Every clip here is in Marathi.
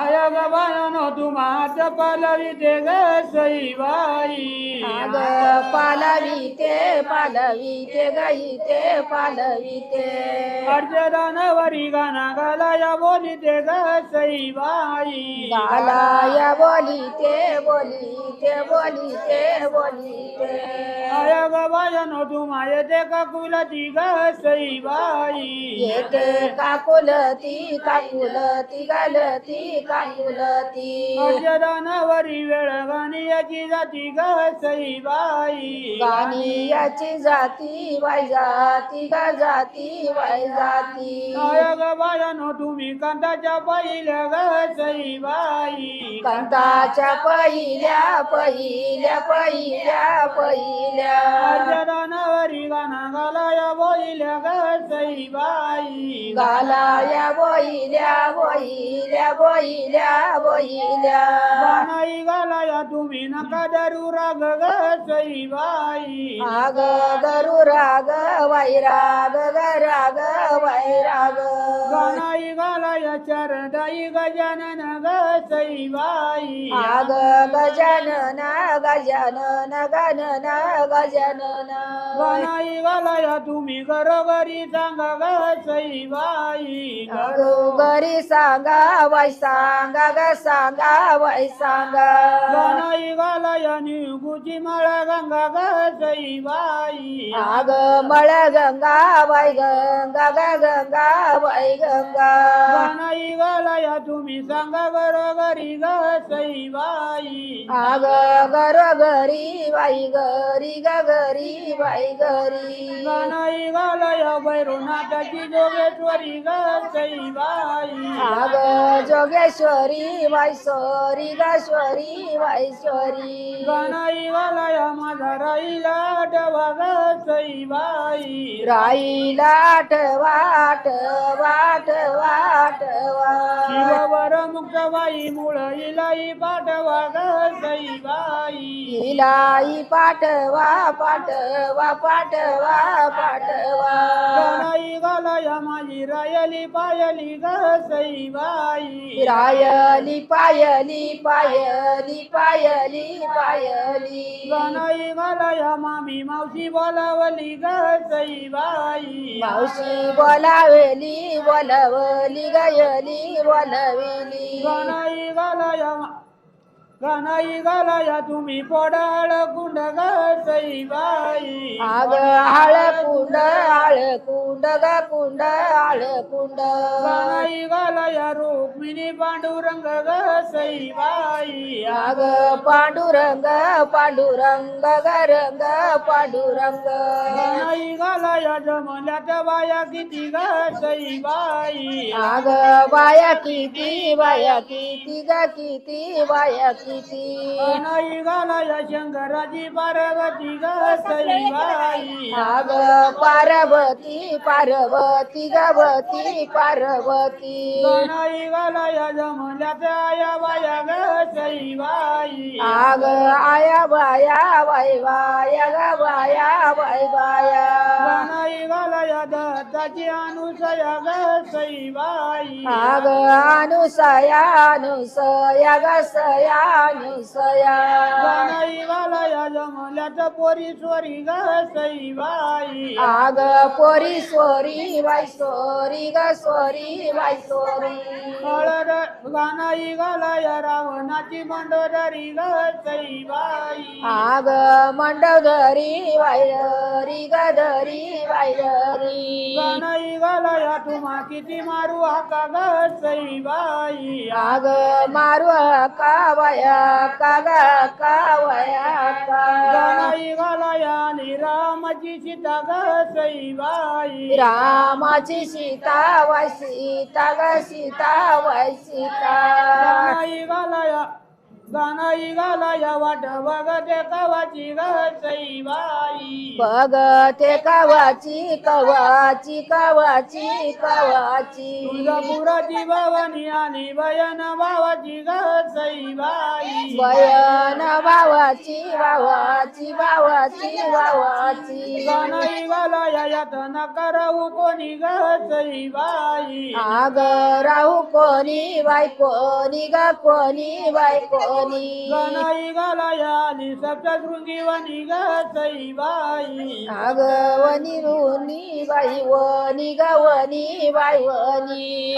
आय ग बायानो तू मात पलवी ते ग सईबाई. अग पालवी ते पालवी ते गई ते पालवी ते. अर्जदानवरी गाना गालाया बोली ते ग सईबाई. गालाया बोली ते बोली ते बोली ते बोली ते. आय ग बायानो तू माये ते का कुलती ग सईबाई? येते काकुलती काकुलती गलती अर्जदानवरी वेळ गाणी याची जाती ग सईबाई गाणी याची जाती वाय जाती गा जाती वाय जाती. बायानो तुम्ही कांताच्या पहिल्या ग सईबाई कंताच्या पहिल्या पहिल्या पहिल्या पहिल्या. अर्जदानवरी गाना गालाया बोलिल्या ग सईबाई गालाया बोईल्या बोईल्या. बोईल्या बोईल्या. गाणाई गालाया तुम्ही नका धरू राग ग सईबाई आग गरु राग वैराग ग राग वैराग. गाणाई गालाया चरदाई गजानन ग सईबाई आग गजानन गजानन गणन गजानन गाणाई गालाया तुम्ही घरोघरी सांगा ग सईबाई घरी सांगा वै सांगा ग सांगा वै सांगा. गाणाई गालाया निगुची माळ गंगा ग सईबाई आग मळ गंगा वै गंगा ग गंगा वै गंगा. गाणाई गालाया तुम्ही सांगा घरोघरी ग सईबाई आग घरी वाई घरी ग घरी वाई घरी गाणाई गालाया भैरवनाथाची जोगेश्वरी ग सईबाई आग जोगेश्वरी वाईश्वरी गश्वरी वाईश्वरी गाणाई गालाया माझा राईला डवा ग सईबाई राईला आठवा आठवा आठवा. முகவாய் முள இலாய் பாட்டவாக செய்வாய் இலாய் பாட்டவா பாட்டவா பாட்டவா பாட்டவா. கலை கலயமயிரயலி பயலிக செய்வாய் ராயலி பயலி பயலி பயலி பயலி. கலை கலயமி மௌசி வலவலிக செய்வாய் மௌசி வலவலி வலவலி கயலி வலவிலி. ग सईबाई गाणाई गालाया गाणाई गालाया तुम्ही पोडाळ कुंड ग सईबाई आग आळ कुंड आळ कुंड ग कुंड आळ कुंड. गाणाई गालाया रुक्मिणी पांडुरंग ग सईबाई आग पांडुरंग पांडुरंग ग रंग पांडुरंग. गाणाई गालाया जमल्यात बाया किती ग सईबाई आग बाया किती बाया किती ग किती बाया किती शंकराची पार्वती ग आग पार्वती पार्वती गवती पार्वती. गाणाई जमल्यात आया बाया ग सईबाई. आग आया बाया बाय बाया ग बाया बाय बाया गाणाई गालाया दत्ताची अनुसया ग आग अनुसया अनुसया ग सया. अनुसया गाणाई गालाया जमल्यात पोरीश्वरी ग सईबाई आग पोरी सोरी बाय सोरी ग सोरी बाय सोरी. गाणाई गालाया रावणाची मंडोदरी ग सईबाई आग मंडोदरी वायरी गदरी वायरी गाणाई गालाया तुम्हा किती मारू हाका ग सईबाई आग मारू का वया का ग का वया का? गाणाई गालाया आणि रामाची सीता ग सईबाई. रामाची सीता वय सीता ग सीता वय सीता गाणाई गालाया गाणाई गाला या वाट बघते कवाची ग सईबाई बघते कवाची कवाची कवाची कवाची. तुळजापुराची भवानी आणि बयन भावाची ग सईबाई बयन भावाची भावाची भावाची भावाची. गाणाई गाला या यात नकाराऊ कोणी ग सईबाई आग राहू कोणी बाई कोणी ग कोणी बाई कोणी गाणाई गाला या आली सप्तशृंगी वनी ग सईबाई आग वनी रुनी बाई वनी ग वनी बाई वनी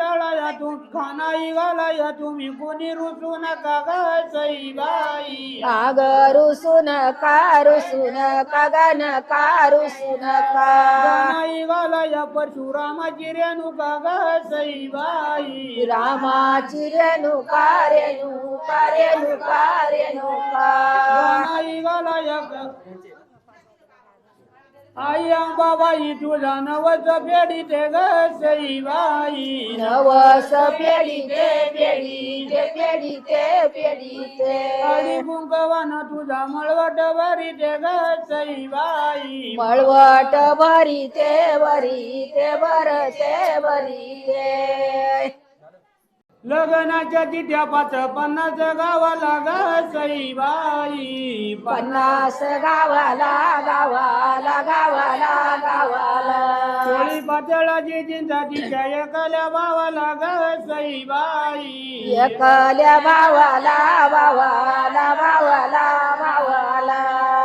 डळा तू खानाई गाला या तुम्ही कोणी रुसू नका ग सईबाई आग रुसू नका रुसू नका ग नका रुसू नका. गाणाई गाला या परशुरामाची रेणुका ग सईबाई रामाची रेणुका रेणुका. आई अंबाबाई तुझा नवस फेडी ते ग सईबाई नवस पेढी ते पेढी ते पेढी ते पेढी ते अडी कुंकवान तुझा मळवट भरी ते ग सईबाई मळवट भरी ते भरी ते भर ते भरी ते लग्नाच्या तिथ्या पाच पन्नास गावाला ग सईबाई पन्नास गावाला गावाला गावाला गावाला. कोळी पातळाची चिंता तिच्या एकाल्या भावाला ग सईबाई एकल्या भावाला भावाला भावाला भावाला.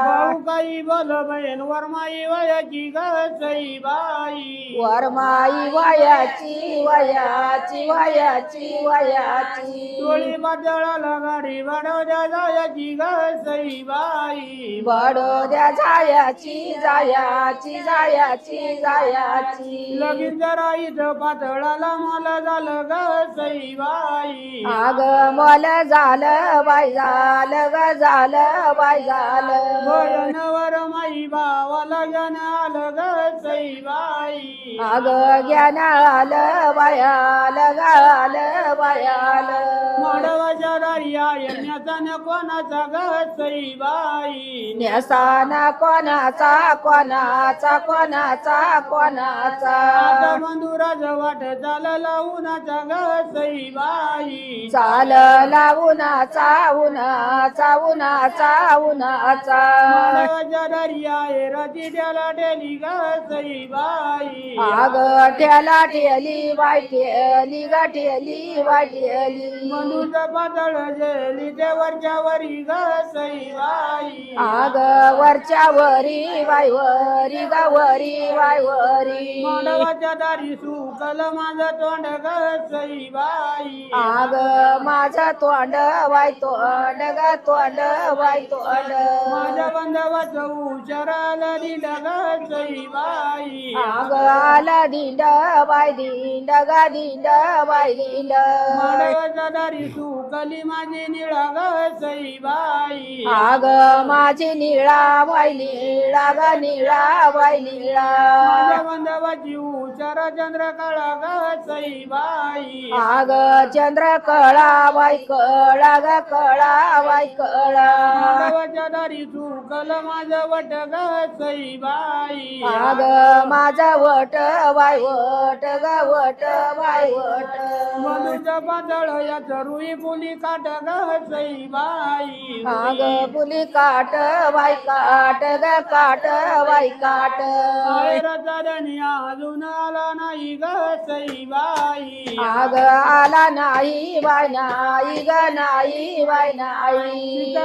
भाऊ काही बोल बहीण वरमाई वयाची ग सईबाई वरमाई वयाची वयाची वयाची वयाची. टोळी पातळाला गाडी वाढवल्या जायची ग सईबाई बडोद्या जायाची जायाची जायाची जायाची. लगीन जरा इथं पातळाला मला झालं ग सईबाई आग मल झालं बाई झालं ग झालं बाई झालं. भजनवर माई भावाला लगन आलं ग सईबाई आग ज्ञान आलं बाई आलं ग आलं बाई आलं माडवाच्या दारी येण्याचा न कोणाचा ग सईबाई नेसाना कोणाचा कोणाचा कोणाचा कोणाचा. आता मंदुराच वाट चालला उन्हाचा ग सईबाई चाल लावुनाचा उन्हाचा उन्हाचा उन्हाचा माडवाच्या दारी आहे रची त्याला टेली ग सईबाई आग ठेला ठेली बाई ठेली ग ठेली बाई ठेली. मंदूरचं पातळ जेली ते वरच्या वरी ग सईबाई आग वरच्या वरी बाई वरी ग वरी बाई वरी. मांडवाच्या दारी सुकल माझं तोंड ग सईबाई आग माझं तोंड बाई तोंड ग तोंड बाई तोंड. माझ्या बंधवाचं उचाराला दिलं ग सईबाई आग आला दिंड बाई दिंड ग दिंड बाई दिंड मांडवाच्या सुकली माझी निळा ग सईबाई आग माझी निळा बाई निळा ग निळा बाई निळा माझ्या बंधवाची उचारा चंद्र काळा ग सईबाई आग चंद्र कळा बाई कळा ग कळा बाई कळा मांडवाच्या दारी सुकल माझं वट ग सईबाई आग माझा वट बाई वट ग वट बाई वट. मनुष्य पातळ या रुई पुली काट ग सईबाई आग पुली काट बाई काट ग काट बाई काट. अजून आला नाही ग सईबाई आग आला नाही बाई नाही ग नाही बाई नाही.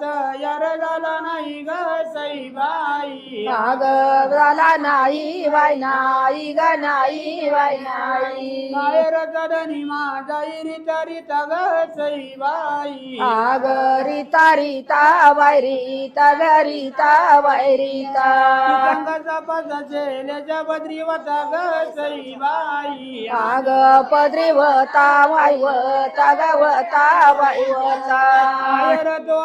तयार झाला नाही ग सईबाई आग झाला नाही बाई नाही ग नाही बाई नाही आयराचा धनी माझा रीता रीता ग सईबाई आग रीता रीता बाई रीता ग रीता बाई रीता. पितंगाचा पाचा चेल्याच्या बद्री वाता ग सईबाई आग पदरी वता वाई वता ग वता वाई वता आयर तो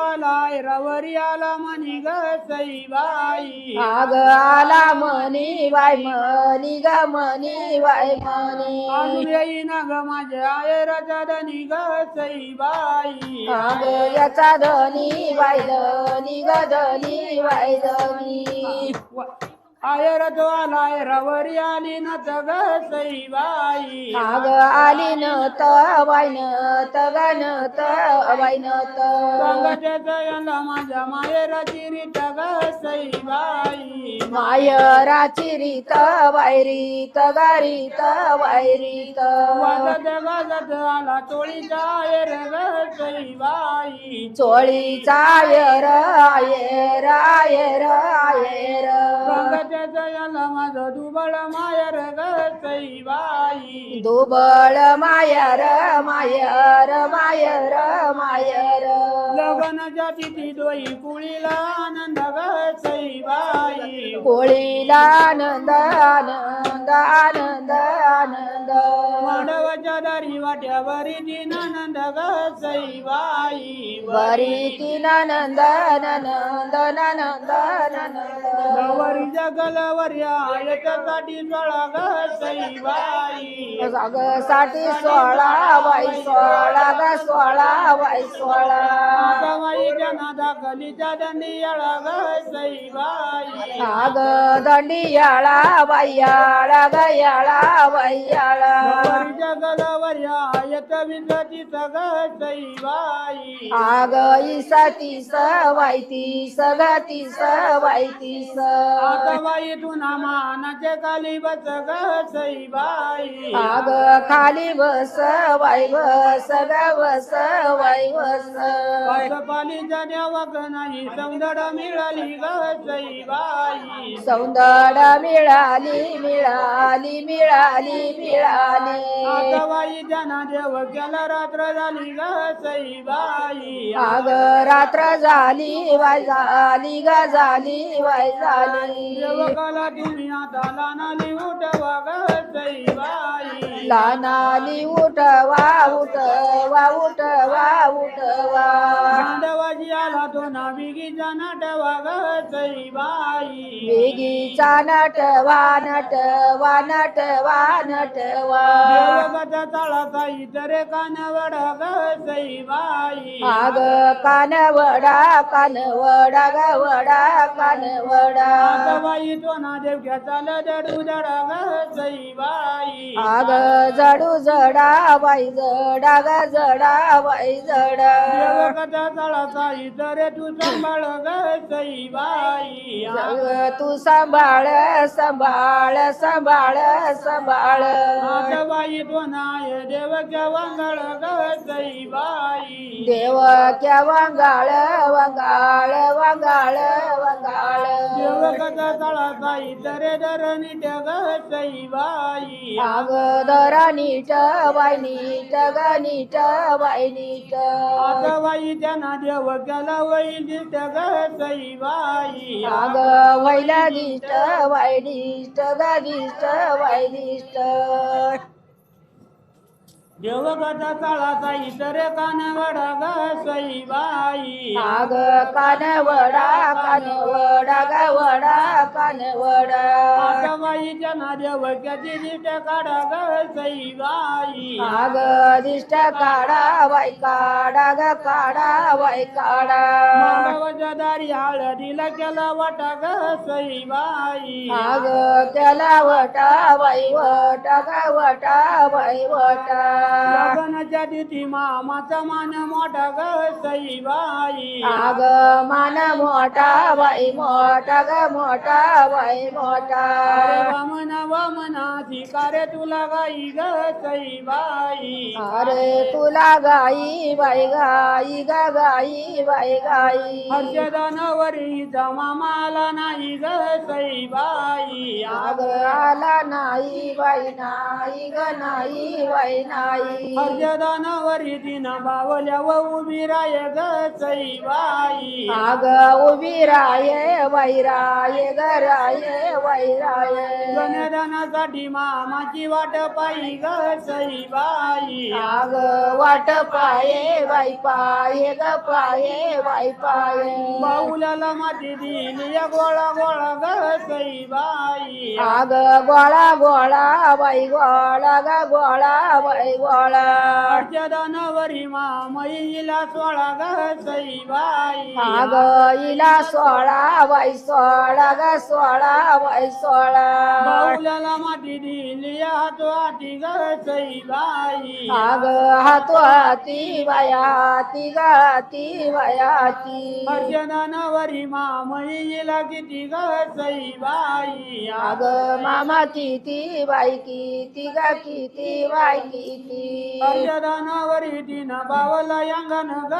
रवरी आला म्हणी ग सईबाई आग आला मनी वाय मनी ग मनी वाय मनी. अजून येईना ग माझ्या आयराच्या धनी ग सईबाई आग याचा धनी वाय धनी ग धनी वाय धनी. आयर तो आला रवरी आली न ग सईबाई आग आली न त वाय न त ग न त वाय न त. संगत्याचा याला माझ्या मायराची रीत ग सईबाई मायराची रीत वायरीत गारीत वायरीत वाजत गाजत आला टोळीचा आयर ग सईबाई चोळीचा आयर आयर आयर आयर. माझं दुबळ मायर दुबळ मायर मायर मायर मायर. लग्नाच्या तिथी डोई कुळीला आनंद कोळीला आनंद आनंद आनंद आनंद. मांडवाच्या दारी वाट्यावरी दिन आनंद ग सईबाई वरी तीन नंद नंद नंद नंद गवरी जगलवर याच्यासाठी सोळा ग सईबाई. ग साठी सोळा बाई सोळा ग सोळा बाई सोळा. गवाईच्या नादा कलीच्या दंडी याळा ग सईबाई. आग दंडियाळा बाईयाळा ग याळा बाईयाळा गवरी जगलवर विसती सग सईबाई आग इसा तीस वाई तीस ग तीस वाई तीस आता बाई तुना मानाचे खाली बस ग सईबाई आग खाली बस वाई बस बस वाई बस. पालीच्या देवाक नाही सौंदड मिळाली ग सईबाई सौंदड मिळाली मिळाली मिळाली मिळाली. बाई त्यांना देव केला रात्र झाली ग सईबाई आग रात्र झाली वाय झाली ग झाली वाय झाली. देवकाला तुम्ही आता लानाली उठवा ग सईबाई लानाली उठवा उठवा उठवा. उठवा आला तो नाविकीचा नटवा ग सईबाई बेगीचा नटवा नटवा नटवा नटवा देवगता तळाचा इतरे कानवड ग सईबाई आग कानवडा कानवडा ग वडा कानवडा बाई तो ना देवक्या चाल दडू दडा ग सईबाई आग जडू जडा बाई जडा ग जडा बाई जडा. देवगता तळाचा इतरे तू सांभाळ ग सईबाई जग तू सांभाळ सांभाळ सांभाळ सांभाळ. आता बाई तो नाय देवक्या वांगळ ग सईबाई देव क्या वांगाळ वांगाळ वांगाळ वांगाळ. देवगता तळाचा इतरे दर नीट ग सईबाई आग दरा नीट बाई नीट ग नीट बाई नीट. आता बाई त्यांना देवक्याला वैल दिसत ग सईबाई आग वैला दिष्ट वाई दिष्ट देवगता तळाचा इतरे कानवडा ग सईबाई. आग कानवडा कानवडा ग वडा कानवडा. आता बाई त्यांना देवक्याची दिसत काढा ग सईबाई. आग दिष्ट काढा वाई काढा ग काढा वाई काढा. मांडवाच्या दारी हळदीला केला वाटा ग सईबाई. आग त्याला वटा बाई वटा ग वटा बाई वटा. लग्नाच्या दिवशी मामाचा मान मोठा ग सई बाई आग मान मोठा बाई मोठा ग मोठा बाई मोठा. अरे वामना वामना तुला गाई ग सई बाई अरे तुला गाई बाई गाई ग गाई बाई गाई. हर्षदानवरी मामाला नाही ग सई बाई आग आला नाही बाई नाही ग नाही बाई नाही. हर्षदानवरी दिन बावल्या व उभी राय ग बाई. आग उभी राये बाई राये ग राये बाई राये. गणदानासाठी मामाची वाट पायी ग बाई. आग वाट पाये बाई पाये ग पाये बाई पाये बाऊल्याला माती दिली या गोळा गोळा ग बाई. आग गोळा गोळा बाई गोळा ग गोळा बाई गोळा मामईला सोळा ग बाई. आग इला सोळा बाई सोळा ग सोळा बाई सोळा. बाऊल्याला माती दिली हातो हाती ग बाई. आग हातो हाती बाया हाती ग हाती बाया हाती. मामईला किती ग बाई. आग मामा किती बाई किती ग किती बाई किती हर्षदानवरी दिन बावला यांगण ग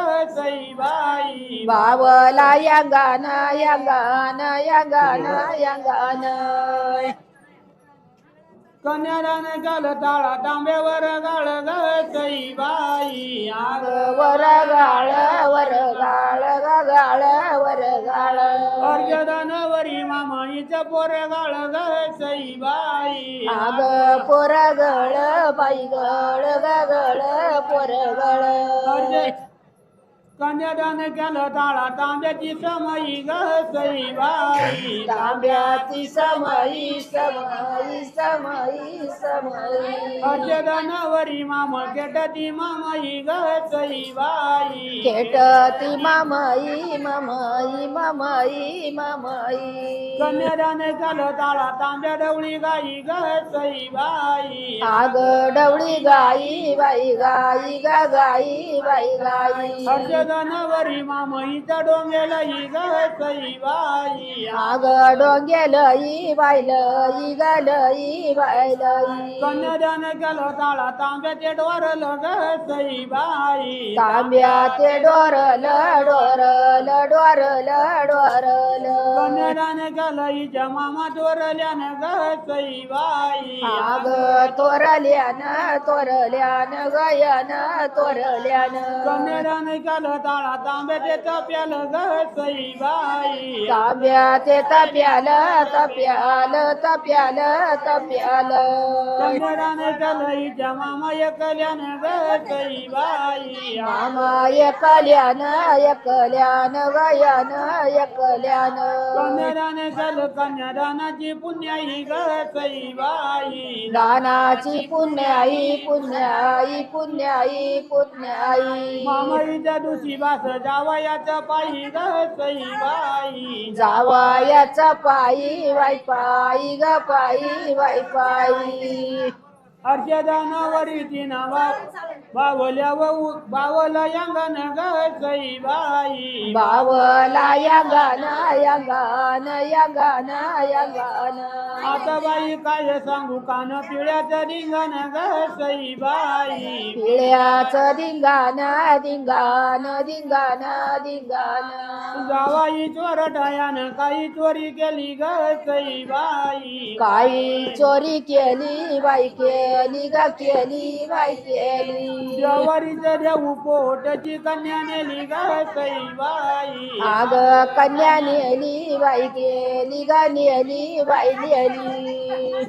बाई बावला यंगान यंगान यंगान यंगान कन्यादान काल ताळा तांब्यावर गाळ ग बाई. आग वर गाळ वर गाळ गाळ वर गाळ. हर्षदानवरी मामईचं पोर गाळ ग बाई. आग पोर गळ बाई गळ गळ पोर गळ. कन्यादान केलं ताळा तांब्याची समयी ग बाई. तांब्याची समई समई समई समई. हर्षदानवरी माम केटती मामई ग बाई. खेटती मामई मामई मामई मामई. कन्यादान केलं ताळा तांब्या डवळी गाई ग बाई. आग डवळी गाई बाई गाई गा गाई बाई गाई. हर्षदानवरी मामईचा डोंगेला ही ग बाई. आग डोंगेलई बायलई गालई बायलई कन्यादान केलं ताळा तांब्याचे डोरल ग बाई. तांब्या ते डोरल डोरल डोरल डोरल कन्यादान केलं हिच्या मामा चोरल्यान ग बाई. आग तोरल्यान तोरल्यान गयान तोरल्यान. कन्यादान केलं ताळा तांब्याचे तप्याल ग बाई. तांब्या ते तप्याल तप्याल तप्याल तप्याल. कन्यादान केलं हिच्या मामा एकल्यान ग बाई. मामा एकल्यान एकल्यान गयान एकल्यान कन्यादान केलं कन्यादानाची पुण्याई ग बाई. दानाची पुण्याई पुण्याई पुण्याई पुण्याई. मामईच्या दुसरी शिवास जावयाच्या पायी ग बाई. जावायाचा पायी वाई पायी ग पायी वाई पायी. हर्षदानावरी तिनावा बावल्या व बावला यांगण ग बाई बावला या गान या गान या गान या गान आता बाई काय सांगू कान पिळ्याचं रिंगण ग बाई पिळ्याचं धिंगाण धिंगाण धिंगाण धिंगाण जावाई चोरटायान काही चोरी केली ग बाई काही चोरी केली बाई केली ग केली बाई केली. जवारीचं देऊ पोटची कन्या नेली ग बाई. आग कन्या नेली बाई गेली ग नेली बाई नेली.